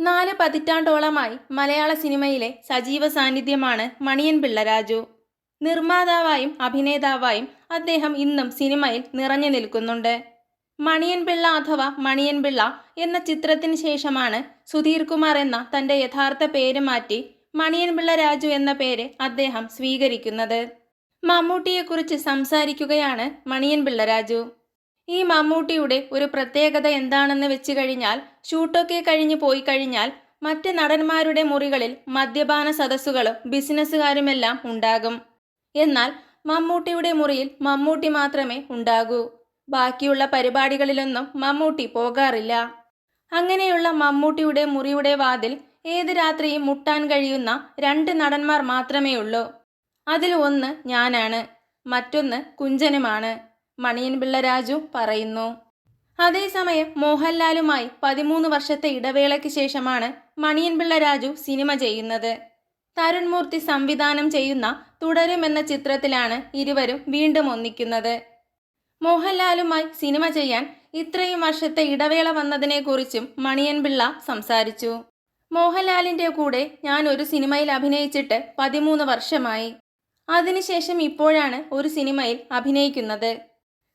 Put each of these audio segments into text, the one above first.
നാല് പതിറ്റാണ്ടോളമായി മലയാള സിനിമയിലെ സജീവ സാന്നിധ്യമാണ് മണിയൻ പിള്ള രാജു. നിർമ്മാതാവായും അഭിനേതാവായും അദ്ദേഹം ഇന്നും സിനിമയിൽ നിറഞ്ഞു നിൽക്കുന്നുണ്ട്. മണിയൻ പിള്ള അഥവാ മണിയൻ പിള്ള എന്ന ചിത്രത്തിന് ശേഷമാണ് സുധീർ കുമാർ എന്ന തന്റെ യഥാർത്ഥ പേര് മാറ്റി മണിയൻ പിള്ള രാജു എന്ന പേര് അദ്ദേഹം സ്വീകരിക്കുന്നത്. മമ്മൂട്ടിയെക്കുറിച്ച് സംസാരിക്കുകയാണ് മണിയൻ പിള്ള രാജു. ഈ മമ്മൂട്ടിയുടെ ഒരു പ്രത്യേകത എന്താണെന്ന് വെച്ച് കഴിഞ്ഞാൽ ഷൂട്ടൊക്കെ കഴിഞ്ഞ് പോയി കഴിഞ്ഞാൽ മറ്റ് നടന്മാരുടെ മുറികളിൽ മദ്യപാന സദസ്സുകളും ബിസിനസ്സുകാരുമെല്ലാം ഉണ്ടാകും. എന്നാൽ മമ്മൂട്ടിയുടെ മുറിയിൽ മമ്മൂട്ടി മാത്രമേ ഉണ്ടാകൂ. ബാക്കിയുള്ള പരിപാടികളിലൊന്നും മമ്മൂട്ടി പോകാറില്ല. അങ്ങനെയുള്ള മമ്മൂട്ടിയുടെ മുറിയുടെ വാതിൽ ഏത് രാത്രിയും മുട്ടാൻ കഴിയുന്ന രണ്ട് നടന്മാർ മാത്രമേ ഉള്ളൂ അതിൽ ഒന്ന് ഞാനാണ് മറ്റൊന്ന് കുഞ്ചനുമാണ്. മണിയൻ പിള്ള രാജു പറയുന്നു. അതേസമയം മോഹൻലാലുമായി പതിമൂന്ന് വർഷത്തെ ഇടവേളയ്ക്ക് ശേഷമാണ് മണിയൻ പിള്ള രാജു സിനിമ ചെയ്യുന്നത്. തരുൺ മൂർത്തി സംവിധാനം ചെയ്യുന്ന തുടരും എന്ന ചിത്രത്തിലാണ് ഇരുവരും വീണ്ടും ഒന്നിക്കുന്നത്. മോഹൻലാലുമായി സിനിമ ചെയ്യാൻ ഇത്രയും വർഷത്തെ ഇടവേള വന്നതിനെക്കുറിച്ചും മണിയൻ പിള്ള സംസാരിച്ചു. മോഹൻലാലിന്റെ കൂടെ ഞാൻ ഒരു സിനിമയിൽ അഭിനയിച്ചിട്ട് പതിമൂന്ന് വർഷമായി. അതിനുശേഷം ഇപ്പോഴാണ് ഒരു സിനിമയിൽ അഭിനയിക്കുന്നത്.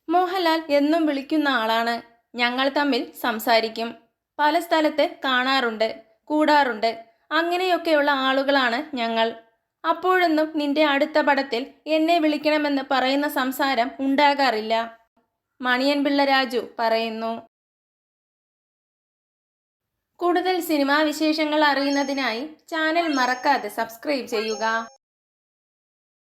മോഹൻലാൽ എന്നും വിളിക്കുന്ന ആളാണ്. ഞങ്ങൾ തമ്മിൽ സംസാരിക്കും. പല സ്ഥലത്ത് കാണാറുണ്ട് കൂടാറുണ്ട്. അങ്ങനെയൊക്കെയുള്ള ആളുകളാണ് ഞങ്ങൾ. അപ്പോഴൊന്നും നിന്റെ അടുത്ത പടത്തിൽ എന്നെ വിളിക്കണമെന്ന് പറയുന്ന സംസാരം ഉണ്ടാകാറില്ല. മണിയൻ പിള്ള രാജു പറയുന്നു. കൂടുതൽ സിനിമാ വിശേഷങ്ങൾ അറിയുന്നതിനായി ചാനൽ മറക്കാതെ സബ്സ്ക്രൈബ് ചെയ്യുക.